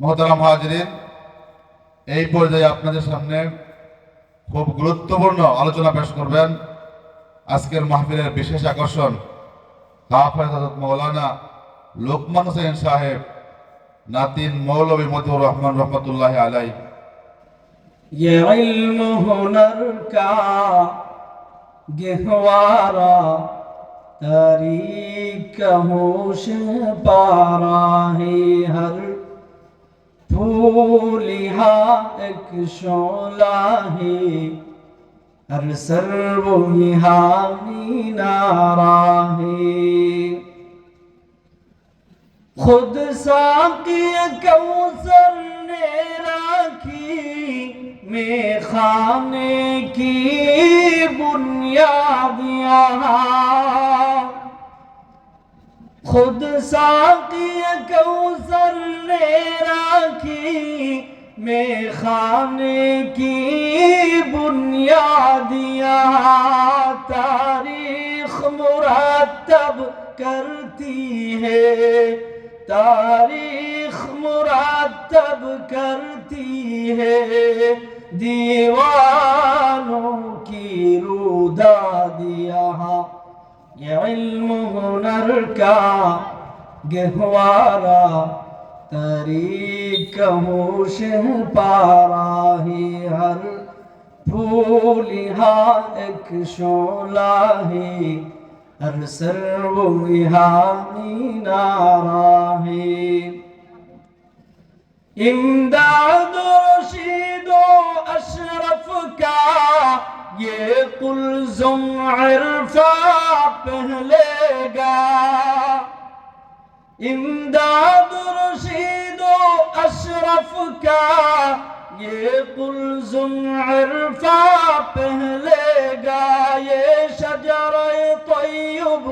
মহতারাম হাজরিন এই পর্যায়ে আপনাদের সামনে খুব গুরুত্বপূর্ণ আলোচনা পেশ করবেন আজকের মাহফিলের বিশেষ আকর্ষণ হাফেজ হযরত মৌলানা লোকমান হোসেন সাহেব নাতিন মৌলভী মতিউর রহমান রহমতুল্লাহ আলাই ये इल्म हुनर का गहवारा तारीख होश पारा है हर কুলিহা একশো লাহে আর সর্বহানি নারাহে খুদ সাকি কৌসর নে রাখি মে খানে কি বুনিয়াদ খুদ সাকি কৌসর کی میں خانے کی بنیادیاں تاریخ مرتب کرتی ہے، تاریخ مرتب کرتی ہے۔ دیوانوں کی رودادیاں، یہ علم ہنر کا گہوارہ۔ रुदा दिया ये इल्म हुनर का गहवारा तरीक होश पारा ही हर फूल यहाँ एक शोला है हर सर्व यहाँ मीनारा है इमदाद रशीद अशरफ का ये कुलजुम इरफा पहलेगा इमदाद रशीद افکا یہ گلزم عرفا پہلے گا یہ شجر طیب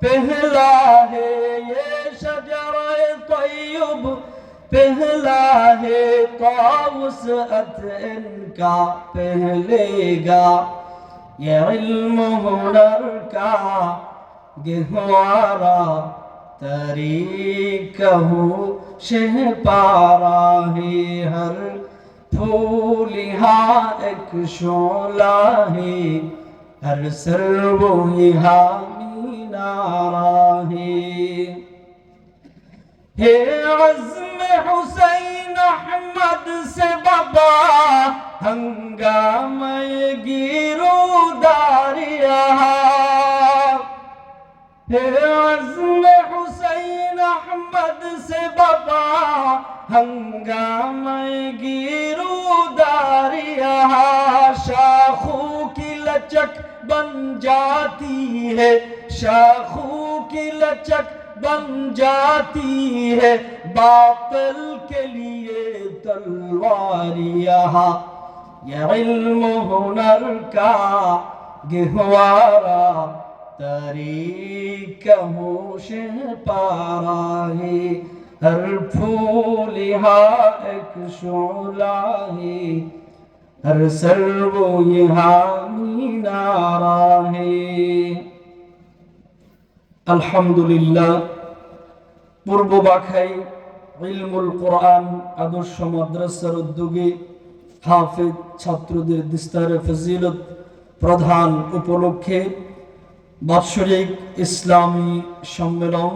پہلا ہے یہ شجر طیب پہلا ہے قوس عدن کا پہلے گا یہ علم ہنر کا گہوارا طریق ہوں شہ پارا ہے ہر پھول، یہاں ایک شولا ہے۔ ہر سر وہی حامی نارا ہے۔ ہے عزم حسین احمد سے بابا ہنگام گیرو داریا ہے عزم حسین ہنگام گیرو داریا شاخوں کی لچک بن جاتی ہے شاخوں کی لچک بن جاتی ہے باطل کے لیے تلوار یہاں یہ علم ہنر کا گہوارا تری کموش پارا ہے۔ ہر پھول یہاں ایک شعلہ ہے ہر سر আলহামদুলিল্লাহ পূর্ব বাখাই ইলমুল কোরআন আদর্শ মাদ্রাসার উদ্যোগে হাফেজ ছাত্রদের বিস্তারে ফজিলত প্রধান উপলক্ষে বাৎসরিক ইসলামী সম্মেলন